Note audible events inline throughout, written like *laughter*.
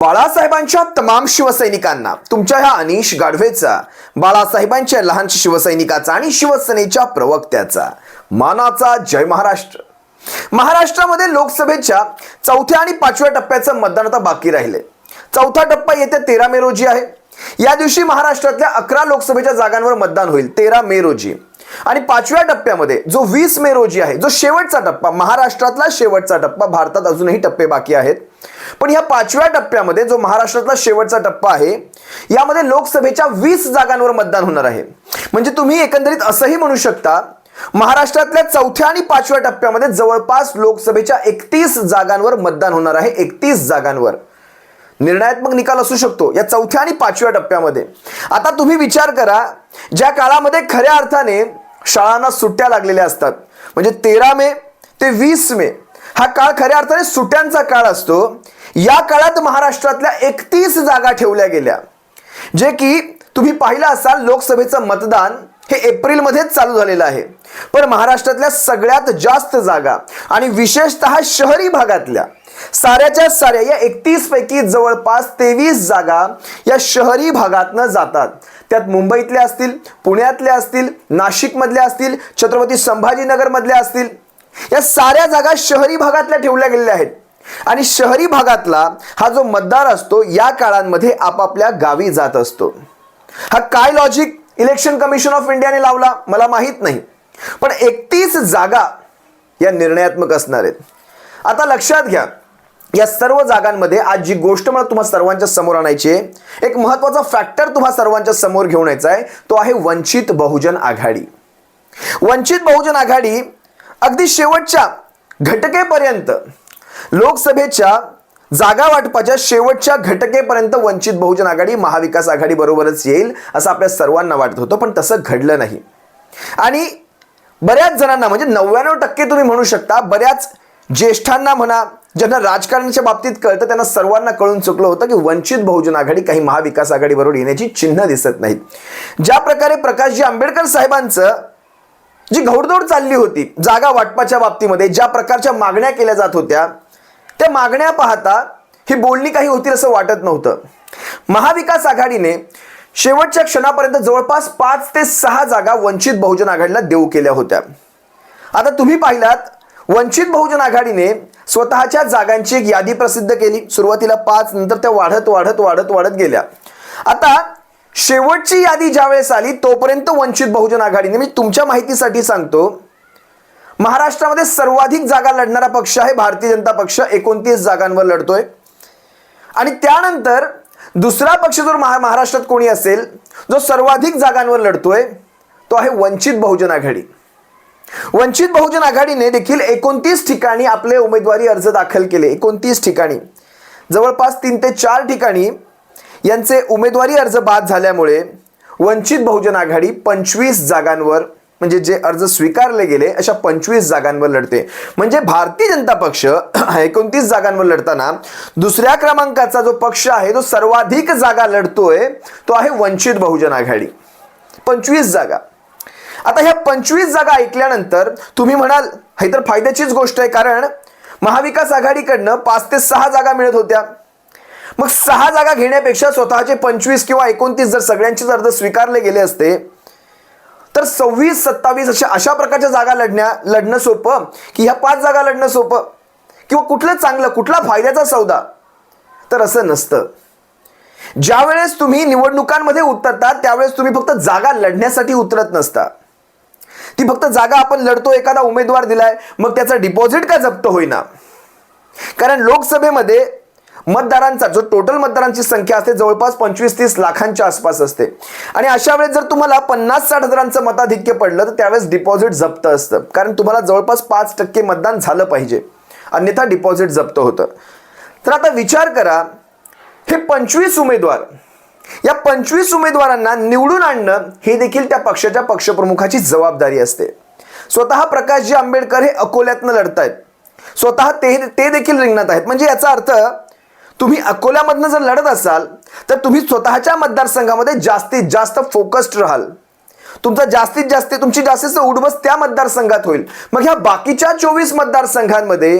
बाळासाहेबांच्या तमाम शिवसैनिकांना तुमच्या ह्या अनिश गाढवेचा बाळासाहेबांच्या लहान शिवसैनिकाचा आणि शिवसेनेच्या प्रवक्त्याचा. मानाचा जय महाराष्ट्र. महाराष्ट्रामध्ये लोकसभेच्या चौथ्या आणि पाचव्या टप्प्याचं मतदान आता बाकी राहिले चौथा टप्पा येत्या तेरा मे रोजी आहे. या दिवशी महाराष्ट्रातल्या अकरा लोकसभेच्या जागांवर मतदान होईल तेरा मे रोजी. आणि पाचव्या टप्प्यामध्ये जो वीस मे रोजी आहे जो शेवटचा टप्पा महाराष्ट्रातला शेवटचा टप्पा भारतात अजूनही टप्पे बाकी आहेत. पण ह्या पाचव्या टप्प्यामध्ये जो महाराष्ट्रातला शेवटचा टप्पा आहे यामध्ये लोकसभेच्या वीस जागांवर मतदान होणार आहे. म्हणजे तुम्ही एकंदरीत असंही म्हणू शकता महाराष्ट्रातल्या चौथ्या आणि पाचव्या टप्प्यामध्ये जवळपास लोकसभेच्या एकतीस जागांवर मतदान होणार आहे एकतीस जागांवर. निर्णयात्मक निकाल असू शकतो या चौथ्या आणि पाचव्या टप्प्यामध्ये. आता तुम्ही विचार करा ज्या काळामध्ये खऱ्या अर्थाने शाळांना सुट्ट्या लागलेल्या असतात म्हणजे तेरा मे ते वीस मे हा काळ खऱ्या अर्थाने सुट्ट्यांचा काळ असतो. या काळात महाराष्ट्रातल्या एकतीस जागा ठेवल्या गेल्या जे की तुम्ही पाहिलं असाल लोकसभेचं मतदान हे एप्रिलमध्येच चालू झालेलं आहे. पण महाराष्ट्रातल्या सगळ्यात जास्त जागा आणि विशेषतः शहरी भागातल्या साऱ्याच्या साऱ्या या एकतीस पैकी जवळपास तेवीस जागा या शहरी भागातनं जातात. त्यात मुंबईतल्या असतील पुण्यातल्या असतील नाशिकमधल्या असतील छत्रपती संभाजीनगरमधल्या असतील या साऱ्या जागा शहरी भागातल्या ठेवल्या गेलेल्या आहेत. आणि शहरी भागातला हा जो मतदार असतो या काळांमध्ये आपापल्या गावी जात असतो. हा काय लॉजिक इलेक्शन कमिशन ऑफ इंडियाने लावला मला माहीत नाही. पण एकतीस जागा या निर्णयात्मक असणार आहेत. आता लक्षात घ्या या सर्व जागांमध्ये आज जी गोष्ट मला तुम्हा सर्वांच्या समोर आणायची आहे एक महत्त्वाचा फॅक्टर तुम्हा सर्वांच्या समोर घेऊन यायचा आहे तो आहे वंचित बहुजन आघाडी. वंचित बहुजन आघाडी अगदी शेवटच्या घटकेपर्यंत लोकसभेच्या जागा वाटपाच्या शेवटच्या घटकेपर्यंत वंचित बहुजन आघाडी महाविकास आघाडी बरोबरच येईल असं आपल्या सर्वांना वाटत होतं पण तसं घडलं नाही. आणि बऱ्याच जणांना म्हणजे नव्याण्णव टक्के तुम्ही म्हणू शकता बऱ्याच ज्येष्ठांना म्हणा ज्यांना राजकारणाच्या बाबतीत कळतं त्यांना सर्वांना कळून चुकलं होतं की वंचित बहुजन आघाडी काही महाविकास आघाडीबरोबर येण्याची चिन्ह दिसत नाहीत. ज्या प्रकारे प्रकाशजी आंबेडकर साहेबांचं जी घौडदौड चालली होती जागा वाटपाच्या बाबतीमध्ये ज्या प्रकारच्या मागण्या केल्या जात होत्या त्या मागण्या पाहता ही बोलणी काही होतील असं वाटत नव्हतं. महाविकास आघाडीने शेवटच्या क्षणापर्यंत जवळपास पाच ते सहा जागा वंचित बहुजन आघाडीला देऊ केल्या होत्या. आता तुम्ही पाहिलात वंचित बहुजन आघाडीने स्वतःच्या जागांची एक यादी प्रसिद्ध केली. सुरुवातीला पाच नंतर त्या वाढत वाढत वाढत वाढत गेल्या. आता शेवटची यादी ज्यावेळेस आली तोपर्यंत वंचित बहुजन आघाडीने मी तुमच्या माहितीसाठी सांगतो महाराष्ट्रामध्ये सर्वाधिक जागा लढणारा पक्ष आहे भारतीय जनता पक्ष एकोणतीस जागांवर लढतोय. आणि त्यानंतर दुसरा पक्ष जर महा महाराष्ट्रात कोणी असेल जो सर्वाधिक जागांवर लढतोय तो आहे वंचित बहुजन आघाडी. वंचित बहुजन आघाडीने देखील एकोणतीस ठिकाणी आपले उमेदवारी अर्ज दाखल केले. एकोणतीस ठिकाणी. जवळपास तीन ते चार ठिकाणी यांचे उमेदवारी अर्ज बाद झाल्यामुळे वंचित बहुजन आघाडी पंचवीस जागांवर म्हणजे जे अर्ज स्वीकारले गेले अशा पंचवीस जागांवर लढते. म्हणजे भारतीय जनता पक्ष *clears throat* एकोणतीस जागांवर लढताना दुसऱ्या क्रमांकाचा जो पक्ष आहे तो सर्वाधिक जागा लढतोय तो आहे वंचित बहुजन आघाडी. पंचवीस जागा. आता ह्या पंचवीस जागा ऐकल्यानंतर तुम्ही म्हणाल हे तर फायद्याचीच गोष्ट आहे कारण महाविकास आघाडीकडनं पाच ते सहा जागा मिळत होत्या. मग सहा जागा घेण्यापेक्षा स्वतःचे पंचवीस किंवा एकोणतीस जर सगळ्यांचेच अर्ज स्वीकारले गेले असते तर सव्वीस सत्तावीस अशा अशा प्रकारच्या जागा लढण्या लढणं सोपं? की ह्या पाच जागा लढणं सोपं? किंवा कुठलं चांगलं कुठला फायद्याचा सौदा? तर असं नसतं. ज्यावेळेस तुम्ही निवडणुकांमध्ये उतरता त्यावेळेस तुम्ही फक्त जागा लढण्यासाठी उतरत नसता. ती फक्त जागा आपण लढतो एखादा उमेदवार दिलाय मग त्याचा डिपॉझिट का जप्त होईना? कारण लोकसभेमध्ये मतदारांचा जो टोटल मतदारांची संख्या असते जवळपास पंचवीस तीस लाखांच्या आसपास असते. आणि अशा वेळेस जर तुम्हाला पन्नास साठ हजारांचं मताधिक्य पडलं तर त्यावेळेस डिपॉझिट जप्त असतं. कारण तुम्हाला जवळपास पाच टक्के मतदान झालं पाहिजे. अन्यथा डिपॉझिट जप्त होतं. तर आता विचार करा हे पंचवीस उमेदवार या पंचवीस उमेदवारांना निवडून आणणं हे देखील त्या पक्षाच्या पक्षप्रमुखाची जबाबदारी असते. स्वतः प्रकाशजी आंबेडकर हे अकोल्यातनं लढतायत. स्वतः ते ते देखील रिंगणात आहेत. म्हणजे याचा अर्थ तुम्ही अकोल्यामधनं जर लढत असाल तर तुम्ही स्वतःच्या मतदारसंघामध्ये जास्तीत जास्त फोकस्ड राहाल. तुमचा जास्तीत जास्त तुमची जास्तीत उडबस त्या मतदारसंघात होईल. मग ह्या बाकीच्या चोवीस मतदारसंघांमध्ये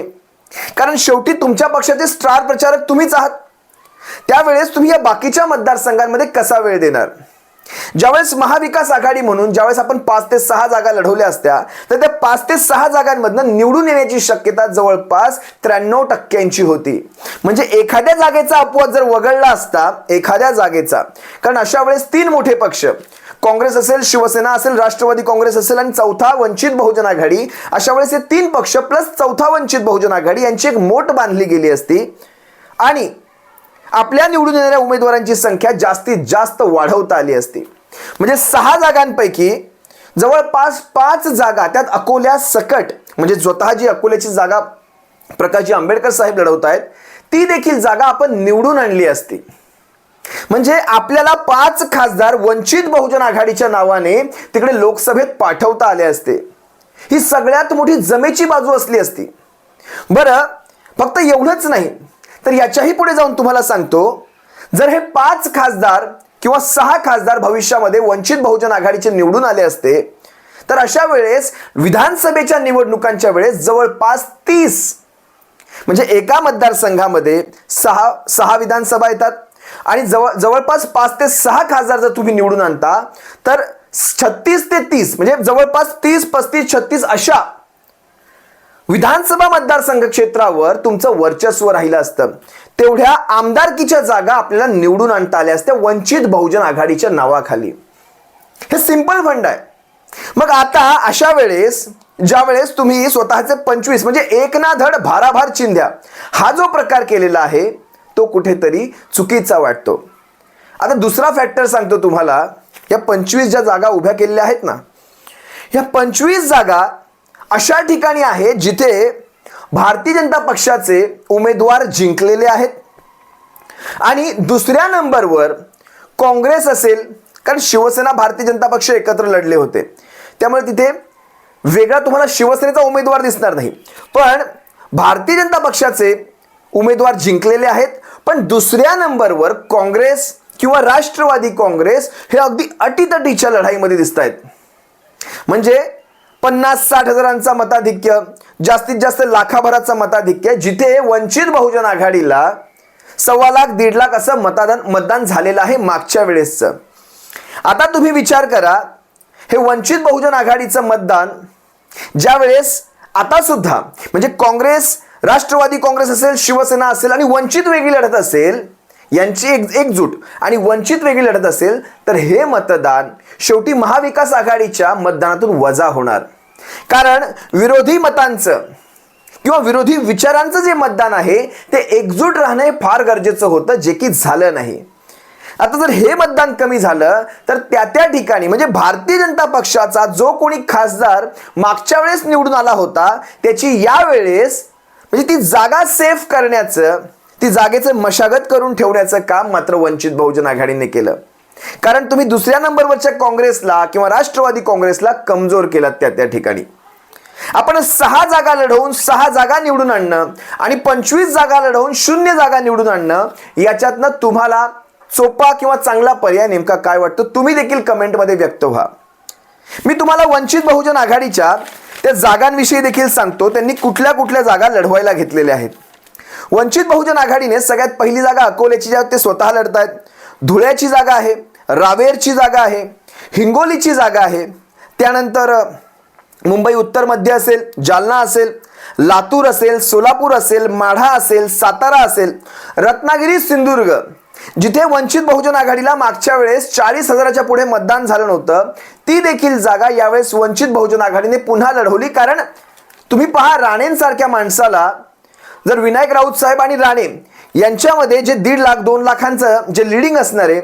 कारण शेवटी तुमच्या पक्षाचे स्टार प्रचारक तुम्हीच आहात. त्यावेळेस तुम्ही या बाकीच्या मतदारसंघांमध्ये कसा वेळ देणार? ज्यावेळेस महाविकास आघाडी म्हणून ज्यावेळेस आपण पाच ते सहा जागा लढवल्या असत्या तर त्या पाच ते सहा जागांमधनं निवडून येण्याची शक्यता जवळपास त्र्याण्णव टक्क्यांची होती. म्हणजे एखाद्या जागेचा अपवाद जर वगळला असता एखाद्या जागेचा कारण अशा वेळेस तीन मोठे पक्ष काँग्रेस असेल शिवसेना असेल राष्ट्रवादी काँग्रेस असेल आणि चौथा वंचित बहुजन आघाडी अशा वेळेस हे तीन पक्ष प्लस चौथा वंचित बहुजन आघाडी यांची एक मोठ बांधली गेली असती. आणि आपल्या निवडून येणाऱ्या उमेदवारांची संख्या जास्तीत जास्त वाढवता आली असती. म्हणजे सहा जागांपैकी जवळपास पाच जागा त्यात अकोल्या सकट म्हणजे स्वतः जी अकोल्याची जागा प्रकाशजी आंबेडकर साहेब लढवत आहेत ती देखील जागा आपण निवडून आणली असती. म्हणजे आपल्याला पाच खासदार वंचित बहुजन आघाडीच्या नावाने तिकडे लोकसभेत पाठवता आले असते. ही सगळ्यात मोठी जमेची बाजू असली असती. बरं फक्त एवढंच नाही. तर याच्याही पुढे जाऊन तुम्हाला सांगतो जर हे पाच खासदार किंवा सहा खासदार भविष्यामध्ये वंचित बहुजन आघाडीचे निवडून आले असते तर अशा वेळेस विधानसभेच्या निवडणुकांच्या वेळेस जवळपास तीस म्हणजे एका मतदारसंघामध्ये सहा सहा विधानसभा येतात. आणि जवळ जवळपास पाच ते सहा खासदार जर तुम्ही निवडून आणता तर छत्तीस ते तीस म्हणजे जवळपास तीस पस्तीस छत्तीस अशा विधानसभा मतदारसंघ क्षेत्रावर तुमचं वर्चस्व राहिलं असतं. तेवढ्या आमदारकीच्या जागा आपल्याला निवडून आणता आल्या असत्या वंचित बहुजन आघाडीच्या नावाखाली. हे सिंपल फंड आहे. मग आता अशा वेळेस ज्या वेळेस तुम्ही स्वतःचे पंचवीस म्हणजे एक ना धड भाराभार चिंध्या हा जो प्रकार केलेला आहे तो कुठेतरी चुकीचा वाटतो. आता दुसरा फॅक्टर सांगतो तुम्हाला या पंचवीस ज्या जागा उभ्या केलेल्या आहेत ना या पंचवीस जागा अशा ठिकाणी आहे जिथे भारतीय जनता पक्षाचे उमेदवार जिंकलेले आहेत. आणि दुसऱ्या नंबरवर काँग्रेस असेल कारण शिवसेना भारतीय जनता पक्ष एकत्र लढले होते. त्यामुळे तिथे वेगळा तुम्हाला शिवसेनेचा उमेदवार दिसणार नाही. पण भारतीय जनता पक्षाचे उमेदवार जिंकलेले आहेत. पण दुसऱ्या नंबरवर काँग्रेस किंवा राष्ट्रवादी काँग्रेस हे अगदी अटीतटीच्या लढाईमध्ये दिसत आहेत म्हणजे पन्नास साठ हजारांचा मताधिक्य जास्तीत जास्त लाखाभराचा मताधिक्य जिथे वंचित बहुजन आघाडीला सव्वा लाख दीड लाख असं मतदान मतदान झालेलं आहे मागच्या वेळेसचं. आता तुम्ही विचार करा हे वंचित बहुजन आघाडीचं मतदान ज्या वेळेस आता सुद्धा म्हणजे काँग्रेस राष्ट्रवादी काँग्रेस असेल शिवसेना असेल आणि वंचित वेगळी लढत असेल यांची एक एकजूट आणि वंचित वेगळी लढत असेल तर हे मतदान शेवटी महाविकास आघाडीच्या मतदानातून वजा होणार. कारण विरोधी मतांचं किंवा विरोधी विचारांचं जे मतदान आहे ते एकजूट राहणं हे फार गरजेचं होतं जे की झालं नाही. आता जर हे मतदान कमी झालं तर त्या त्या ठिकाणी म्हणजे भारतीय जनता पक्षाचा जो कोणी खासदार मागच्या वेळेस निवडून आला होता त्याची यावेळेस म्हणजे ती जागा सेफ करण्याचं ती जागेचं मशागत करून ठेवण्याचं काम मात्र वंचित बहुजन आघाडीने केलं. कारण तुम्ही दुसऱ्या नंबरवरच्या काँग्रेसला किंवा राष्ट्रवादी काँग्रेसला कमजोर केलात त्या त्या ठिकाणी. आपण सहा जागा लढवून सहा जागा निवडून आणणं आणि पंचवीस जागा लढवून शून्य जागा निवडून आणणं याच्यातनं तुम्हाला सोपा किंवा चांगला पर्याय नेमका काय वाटतो तुम्ही देखील कमेंटमध्ये व्यक्त व्हा. मी तुम्हाला वंचित बहुजन आघाडीच्या त्या जागांविषयी देखील सांगतो त्यांनी कुठल्या कुठल्या जागा लढवायला घेतलेल्या आहेत. वंचित बहुजन आघाडीने सगळ्यात पहिली जागा अकोल्याची ज्या ते स्वतः लढत आहेत धुळ्याची जागा आहे रावेरची जागा आहे हिंगोलीची जागा आहे. त्यानंतर मुंबई उत्तर मध्य असेल जालना असेल लातूर असेल सोलापूर असेल माढा असेल सातारा असेल रत्नागिरी सिंधुदुर्ग. जिथे वंचित बहुजन आघाडीला मागच्या वेळेस चाळीस हजाराच्या पुढे मतदान झालं नव्हतं ती देखील जागा यावेळेस वंचित बहुजन आघाडीने पुन्हा लढवली. कारण तुम्ही पहा राणेंसारख्या माणसाला जर विनायक राऊत साहेब आणि राणे यांच्यामध्ये जे दीड लाख दोन लाखांचं जे लिडिंग असणार आहे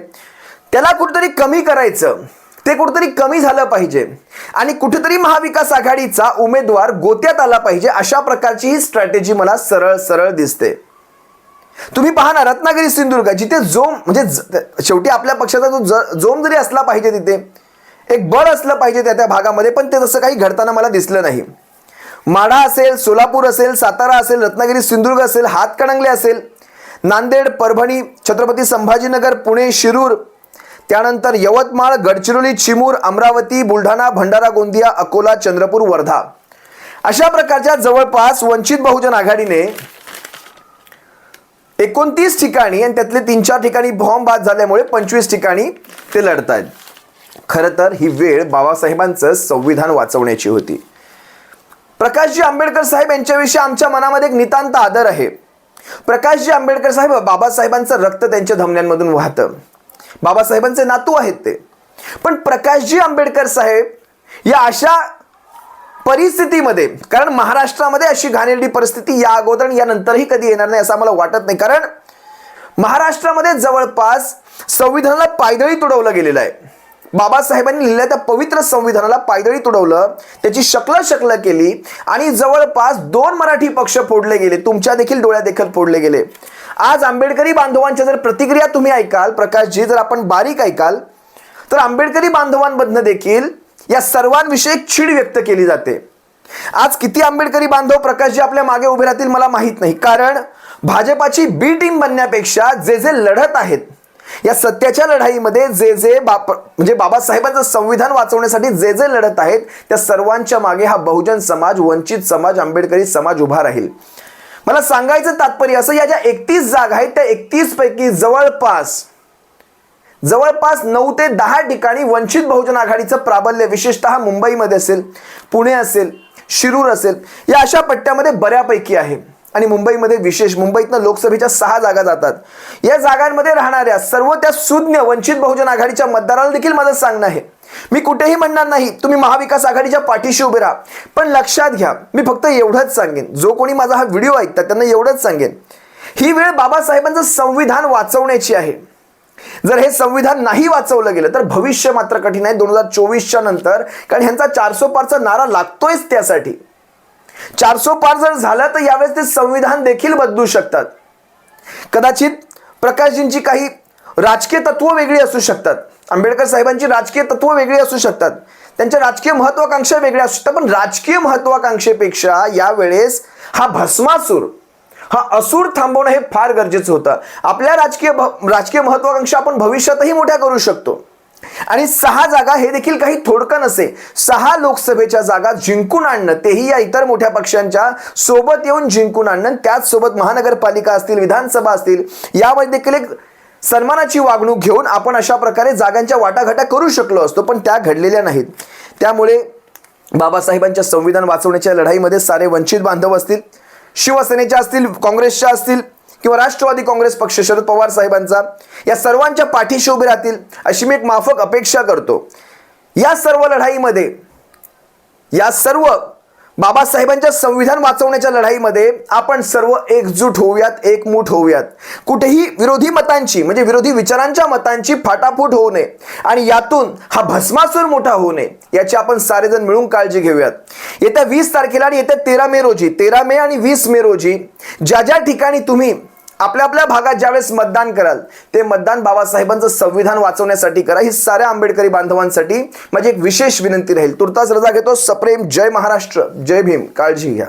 त्याला कुठेतरी कमी करायचं. ते कुठेतरी कमी झालं पाहिजे. आणि कुठेतरी महाविकास आघाडीचा उमेदवार गोत्यात आला पाहिजे अशा प्रकारची ही स्ट्रॅटेजी मला सरळ सरळ दिसते. तुम्ही पहा ना रत्नागिरी सिंधुदुर्ग जिथे जोम म्हणजे ज- शेवटी आपल्या पक्षाचा जो ज- जोम जरी असला पाहिजे तिथे एक बळ असलं पाहिजे त्या त्या भागामध्ये पण ते तसं काही घडताना मला दिसलं नाही. माढा असेल सोलापूर असेल सातारा असेल रत्नागिरी सिंधुदुर्ग असेल हातकणंगले असेल नांदेड परभणी छत्रपती संभाजीनगर पुणे शिरूर त्यानंतर यवतमाळ गडचिरोली चिमूर अमरावती बुलढाणा भंडारा गोंदिया अकोला चंद्रपूर वर्धा. अशा प्रकारच्या जवळपास वंचित बहुजन आघाडीने एकोणतीस ठिकाणी आणि त्यातले तीन चार ठिकाणी बॉम्ब बाद झाल्यामुळे पंचवीस ठिकाणी ते लढत आहेत खरं तर ही वेळ बाबासाहेबांचं संविधान वाचवण्याची होती. प्रकाशजी आंबेडकर साहेब यांच्याविषयी आमच्या मनामध्ये एक नितांत आदर आहे. प्रकाशजी आंबेडकर साहेब बाबासाहेबांचं रक्त त्यांच्या धमन्यांमधून वाहतं. बाबासाहेबांचे नातू आहेत ते. पण प्रकाशजी आंबेडकर साहेब या अशा परिस्थितीमध्ये कारण महाराष्ट्रामध्ये अशी घाणेरडी परिस्थिती या अगोदर आणि यानंतरही कधी येणार नाही असं आम्हाला वाटत नाही. कारण महाराष्ट्रामध्ये जवळपास संविधानाला पायदळी तुडवलं गेलेलं आहे. बाबासाहेबांनी लिहिलेल्या त्या पवित्र संविधानाला पायदळी तुडवलं त्याची शकल शकल केली आणि जवळपास दोन मराठी पक्ष फोडले गेले. तुमच्या देखील डोळ्या देखील फोडले गेले. आज आंबेडकरी बांधवांच्या जर प्रतिक्रिया तुम्ही ऐकाल प्रकाशजी जर आपण बारीक ऐकाल तर आंबेडकरी बांधवांमधनं देखील या सर्वांविषयी छीड चीड व्यक्त केली जाते. आज किती आंबेडकरी बांधव प्रकाशजी आपल्या मागे उभे राहतील मला माहीत नाही. कारण भाजपाची बी टीम बनण्यापेक्षा जे जे लढत आहेत या सत्याच्या लढाईमध्ये जे जे बाप म्हणजे बाबासाहेबांचं संविधान वाचवण्यासाठी जे जे लढत आहेत त्या सर्वांच्या मागे हा बहुजन समाज वंचित समाज आंबेडकरी समाज उभा राहील. मला सांगायचं तात्पर्य असं या ज्या एकतीस जागा आहेत त्या एकतीस पैकी जवळपास जवळपास नऊ ते दहा ठिकाणी वंचित बहुजन आघाडीचं प्राबल्य विशेषतः मुंबईमध्ये असेल पुणे असेल शिरूर असेल या अशा पट्ट्यामध्ये बऱ्यापैकी आहे. आणि मुंबईमध्ये विशेष मुंबईतनं लोकसभेच्या सहा जागा जातात. या जागांमध्ये राहणाऱ्या सर्व त्या सुज्ञ वंचित बहुजन आघाडीच्या मतदाराला देखील माझं सांगणं आहे. मी कुठेही म्हणणार नाही तुम्ही महाविकास आघाडीच्या पाठीशी उभे राहा. पण लक्षात घ्या मी फक्त एवढंच सांगेन. जो कोणी माझा हा व्हिडिओ ऐकतात त्यांना एवढंच सांगेन. ही वेळ बाबासाहेबांचं संविधान वाचवण्याची आहे. जर हे संविधान नाही वाचवलं गेलं तर भविष्य मात्र कठीण आहे. दोन हजार चोवीसच्या नंतर कारण ह्यांचा चारसो पारचा नारा लागतोयच त्यासाठी. चारसो पार जर झालं तर यावेळेस ते संविधान देखील बदलू शकतात. कदाचित प्रकाशजींची काही राजकीय तत्व वेगळी असू शकतात. आंबेडकर साहेबांची राजकीय तत्व वेगळी असू शकतात. त्यांच्या राजकीय महत्वाकांक्षा वेगळ्या असू शकतात. पण राजकीय महत्वाकांक्षेपेक्षा यावेळेस हा भस्मासूर हा असूर थांबवणं हे फार गरजेचं होतं. आपल्या राजकीय भ- राजकीय महत्वाकांक्षा आपण भविष्यातही मोठ्या करू शकतो. आणि सहा जागा हे देखील काही थोडकं नसे. सहा लोकसभेच्या जागा जिंकून आणणं तेही या इतर मोठ्या पक्षांच्या सोबत येऊन जिंकून आणणं त्याचसोबत महानगरपालिका असतील विधानसभा असतील यामध्ये देखील एक सन्मानाची वागणूक घेऊन आपण अशा प्रकारे जागांच्या वाटाघाटा करू शकलो असतो पण त्या घडलेल्या नाहीत. त्यामुळे बाबासाहेबांच्या संविधान वाचवण्याच्या लढाईमध्ये सारे वंचित बांधव असतील शिवसेनेच्या असतील काँग्रेसच्या असतील किंवा राष्ट्रवादी काँग्रेस पक्ष शरद पवार साहेबांचा या सर्वांच्या पाठीशी उभे राहतील अशी मी एक माफक अपेक्षा करतो. या सर्व लढाईमध्ये या सर्व बाबासाहेबांच्या संविधान वाचवण्याच्या लढाईमध्ये आपण सर्व एकजूट होऊयात एकमूट होऊयात. कुठेही विरोधी मतांची म्हणजे विरोधी विचारांच्या मतांची फाटाफूट होऊ नये आणि यातून हा भस्मासूर मोठा होऊ नये याची आपण सारेजण मिळून काळजी घेऊयात. येत्या वीस तारखेला आणि येत्या तेरा मे रोजी तेरा मे आणि वीस मे रोजी ज्या ज्या ठिकाणी तुम्ही आपल्या आपल्या भागात ज्यावेळेस मतदान कराल ते मतदान बाबासाहेबांचं संविधान वाचवण्यासाठी करा. ही साऱ्या आंबेडकरी बांधवांसाठी माझी एक विशेष विनंती राहील. तुर्तास रजा घेतो. सप्रेम. जय महाराष्ट्र. जय भीम. काळजी घ्या.